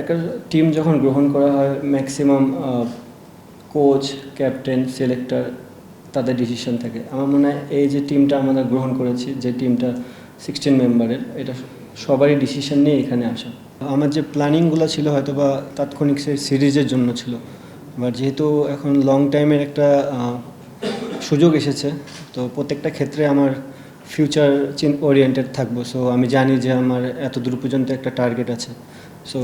একটা টিম যখন গ্রহণ করা হয় ম্যাক্সিমাম কোচ ক্যাপ্টেন সিলেক্টর তাদের ডিসিশন থাকে। আমার মনে হয় এই যে টিমটা আমরা গ্রহণ করেছি, যে টিমটা সিক্সটিন মেম্বারের এটা সবারই ডিসিশন নিয়ে এখানে আসা। আমার যে প্ল্যানিংগুলো ছিল হয়তো বা তাৎক্ষণিক সেই সিরিজের জন্য ছিল। বাট যেহেতু এখন লং টাইমের একটা সুযোগ এসেছে, তো প্রত্যেকটা ক্ষেত্রে আমার ফিউচার ওরিয়েন্টেড থাকব। সো আমি জানি যে আমার এত দূর পর্যন্ত একটা টার্গেট আছে। সো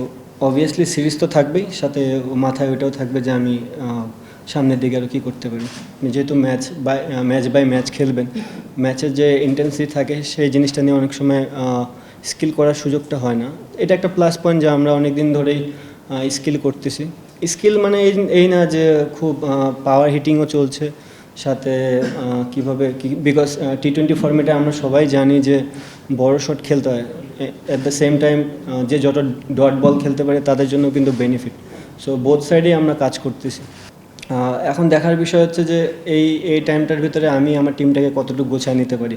অবভিয়াসলি সিরিজ তো থাকবেই, সাথে মাথায় ওটাও থাকবে যে আমি সামনের দিকে আরও কী করতে পারি। যেহেতু match by match by match খেলবেন ম্যাচের যে ইন্টেন্সিটি থাকে সেই জিনিসটা নিয়ে অনেক সময় স্কিল করার সুযোগটা হয় না। এটা একটা প্লাস পয়েন্ট যে আমরা অনেক দিন ধরেই স্কিল করতেছি। স্কিল মানে এই এই না যে খুব পাওয়ার হিটিংও চলছে, সাথে কীভাবে, কি বিকজ টি টোয়েন্টি ফর্মেটে আমরা সবাই জানি যে বড় শট খেলতে হয়। অ্যাট দ্য সেম টাইম যে যত ডট বল খেলতে পারে তাদের জন্য কিন্তু বেনিফিট সো বোথ সাইডেই আমরা কাজ করতেছি। এখন দেখার বিষয় হচ্ছে যে, এই এই টাইমটার ভিতরে আমি আমার টিমটাকে কতটুকু গোছায় নিতে পারি।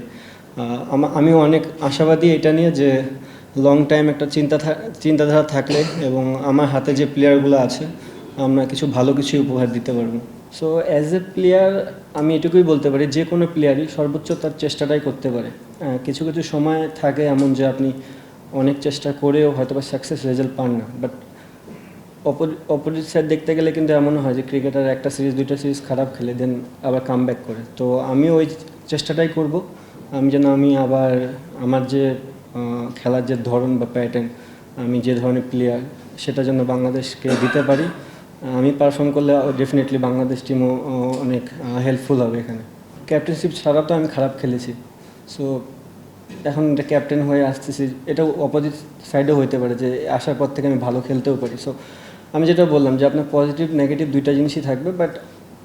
আমি অনেক আশাবাদী এটা নিয়ে যে লং টাইম একটা চিন্তা চিন্তাধারা থাকলে এবং আমার হাতে যে প্লেয়ারগুলো আছে, আমরা কিছু ভালো কিছুই উপহার দিতে পারব। সো অ্যাজ এ প্লেয়ার আমি এটুকুই বলতে পারি, যে কোনো প্লেয়ারই সর্বোচ্চ তার চেষ্টাটাই করতে পারে। কিছু কিছু সময় থাকে এমন যে আপনি অনেক চেষ্টা করেও হয়তো বা সাকসেস রেজাল্ট পান না। বাট অপোজিট সাইড দেখতে গেলে কিন্তু এমনও হয় যে ক্রিকেটার একটা সিরিজ দুইটা সিরিজ খারাপ খেলে দেন আবার কাম ব্যাক করে। তো আমি ওই চেষ্টাটাই করব। আমি যেন আমি আবার আমার যে খেলার যে ধরন বা প্যাটার্ন আমি যে ধরনের প্লেয়ার সেটা যেন বাংলাদেশকে দিতে পারি। আমি পারফর্ম করলে ডেফিনেটলি বাংলাদেশ টিমও অনেক হেল্পফুল হবে এখানে। ক্যাপ্টেনশিপ ছাড়া তো আমি খারাপ খেলেছি। সো এখন এটা ক্যাপ্টেন হয়ে আসতেছি, এটাও অপোজিট সাইডেও হইতে পারে যে, আসার পর থেকে আমি ভালো খেলতেও পারি। সো আমি যেটা বললাম যে, আপনার পজিটিভ নেগেটিভ দুইটা জিনিসই থাকবে বাট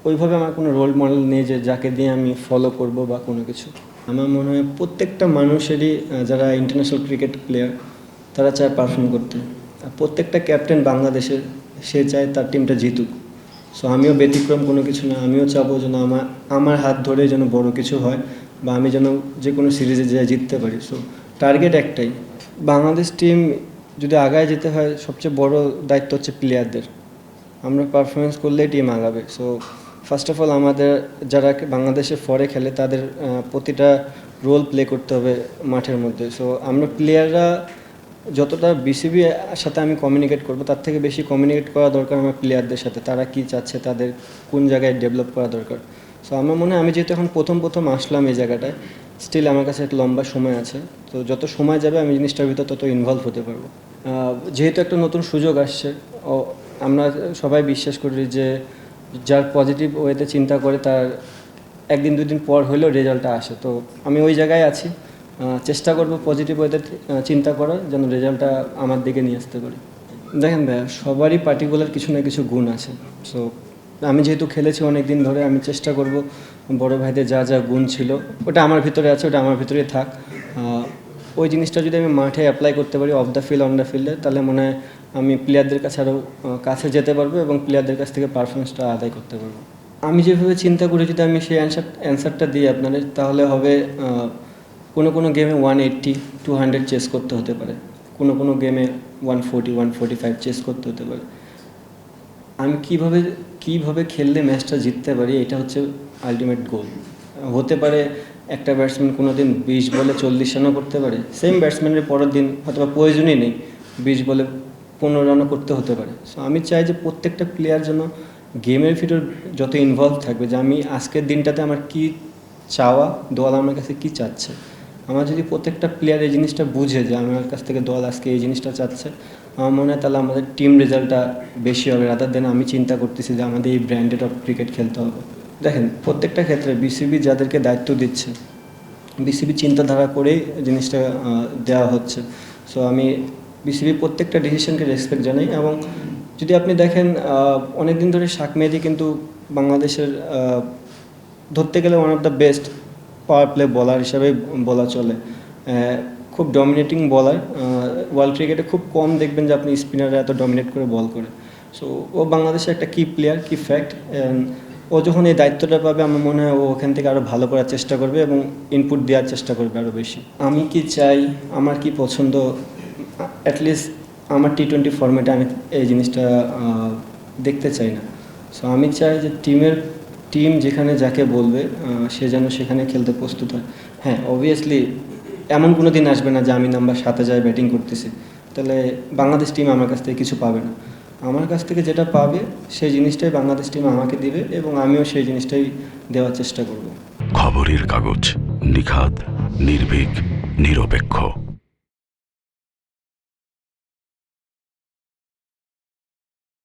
ওইভাবে আমার কোনো রোল মডেল নেই যে, যাকে দিয়ে আমি ফলো করব বা কোনো কিছু। আমার মনে হয় প্রত্যেকটা মানুষেরই যারা ইন্টারন্যাশনাল ক্রিকেট প্লেয়ার তারা চায় পারফর্ম করতে। প্রত্যেকটা ক্যাপ্টেন বাংলাদেশের সে চায় তার টিমটা জিতুক। সো আমিও ব্যতিক্রম কোনো কিছু না, আমিও চাবো যেন আমার আমার হাত ধরে যেন বড় কিছু হয় বা আমি যেন যে কোনো সিরিজে যেয়ে জিততে পারি। সো টার্গেট একটাই। বাংলাদেশ টিম যদি আগায় যেতে হয়, সবচেয়ে বড় দায়িত্ব হচ্ছে প্লেয়ারদের আমরা পারফরমেন্স করলেই টিম আগাবে। সো ফার্স্ট অফ অল আমাদের যারা বাংলাদেশে ফরে খেলে, তাদের প্রতিটা রোল প্লে করতে হবে মাঠের মধ্যে। সো আমরা প্লেয়াররা যতটা বিসিবি সাথে আমি কমিউনিকেট করব, তার থেকে বেশি কমিউনিকেট করা দরকার আমার প্লেয়ারদের সাথে, তারা কি চাচ্ছে, তাদের কোন জায়গায় ডেভেলপ করা দরকার। সো আমার মনে হয় আমি যেহেতু এখন প্রথম প্রথম আসলাম এই জায়গাটায় স্টিল আমার কাছে একটা লম্বা সময় আছে। তো যত সময় যাবে, আমি জিনিসটার ভিতর তত ইনভলভ হতে পারব। যেহেতু একটা নতুন সুযোগ আসছে, ও, আমরা সবাই বিশ্বাস করি যে যার পজিটিভ ওয়েতে চিন্তা করে, তার একদিন, দুদিন পর হলেও রেজাল্টটা আসে। তো আমি ওই জায়গায় আছি। চেষ্টা করব পজিটিভ ওয়েতে চিন্তা করার, যেন রেজাল্টটা আমার দিকে নিয়ে আসতে পারি। দেখেন ভাইয়া, সবারই পার্টিকুলার কিছু না কিছু গুণ আছে। সো আমি যেহেতু খেলেছি অনেক দিন ধরে, আমি চেষ্টা করব বড় ভাইদের যা যা গুণ ছিল, ওটা আমার ভিতরে আছে, ওটা আমার ভিতরেই থাক। ওই জিনিসটা যদি আমি মাঠে অ্যাপ্লাই করতে পারি off the field on the ফিল্ডে তাহলে মনে হয় আমি প্লেয়ারদের কাছে আরও কাছে যেতে পারব এবং প্লেয়ারদের কাছ থেকে পারফরমেন্সটা আদায় করতে পারব। আমি যেভাবে চিন্তা করি যদি আমি সেই অ্যান্সার অ্যান্সারটা দিই আপনাদের, তাহলে হবে কোনো কোনো গেমে one eighty two hundred chase করতে হতে পারে। কোনো কোনো গেমে one forty one forty five chase করতে হতে পারে। আমি কীভাবে কীভাবে খেললে ম্যাচটা জিততে পারি, এটা হচ্ছে আলটিমেট গোল হতে পারে একটা ব্যাটসম্যান কোনো দিন বিশ বলে চল্লিশ রানও করতে পারে। সেম ব্যাটসম্যানের পরের দিন হয়তো বা প্রয়োজনই নেই, বিশ বলে পনেরো রানও করতে হতে পারে। সো আমি চাই যে প্রত্যেকটা প্লেয়ার যেন গেমের ভিতর যত ইনভলভ থাকবে, যে আমি আজকের দিনটাতে আমার কি চাওয়া, দল আমার কাছে কি চাচ্ছে। আমার যদি প্রত্যেকটা প্লেয়ার এই জিনিসটা বুঝে যে আমার কাছ থেকে দল আজকে এই জিনিসটা চাচ্ছে, আমার মনে হয় তাহলে আমাদের টিম রেজাল্টটা বেশি হবে রাদার দেন আমি চিন্তা করতেছি যে আমাদের এই ব্র্যান্ডেড অফ ক্রিকেট খেলতে হবে। দেখেন, প্রত্যেকটা ক্ষেত্রে বিসিবি যাদেরকে দায়িত্ব দিচ্ছে বিসিবি চিন্তাধারা করেই জিনিসটা দেওয়া হচ্ছে। সো আমি বিসিবি প্রত্যেকটা ডিসিশনকে রেসপেক্ট জানাই এবং যদি আপনি দেখেন অনেক দিন ধরে শাক মেহেদি কিন্তু বাংলাদেশের ধরতে গেলে one of the best power play বলার হিসাবে বলা চলে। খুব ডমিনেটিং বলার ওয়ার্ল্ড ক্রিকেটে খুব কম দেখবেন যে আপনি স্পিনাররা এত ডমিনেট করে বল করে। সো ও বাংলাদেশের একটা কি প্লেয়ার কি ফ্যাক্ট ও যখন এই দায়িত্বটা পাবে, আমার মনে হয় ও ওখান থেকে আরও ভালো করার চেষ্টা করবে এবং ইনপুট দেওয়ার চেষ্টা করবে আরও বেশি। আমি কি চাই, আমার কি পছন্দ অ্যাটলিস্ট আমার টি টোয়েন্টি ফর্মেটে আমি এই জিনিসটা দেখতে চাই না। সো আমি চাই যে টিমের টিম যেখানে যাকে বলবে সে যেন সেখানে খেলতে প্রস্তুত হয়। হ্যাঁ অবভিয়াসলি এমন কোনো দিন আসবে না যে আমি নাম্বার সাথে যায় ব্যাটিং করতেছি। তাহলে বাংলাদেশ টিম আমার কাছ থেকে কিছু পাবে না। আমার কাছ থেকে যেটা পাবে, সেই জিনিসটাই বাংলাদেশ টিম আমাকে দিবে এবং আমিও সেই জিনিসটাই দেওয়ার চেষ্টা করব। খবরের কাগজ নিখাদ, নির্ভীক, নিরপেক্ষ।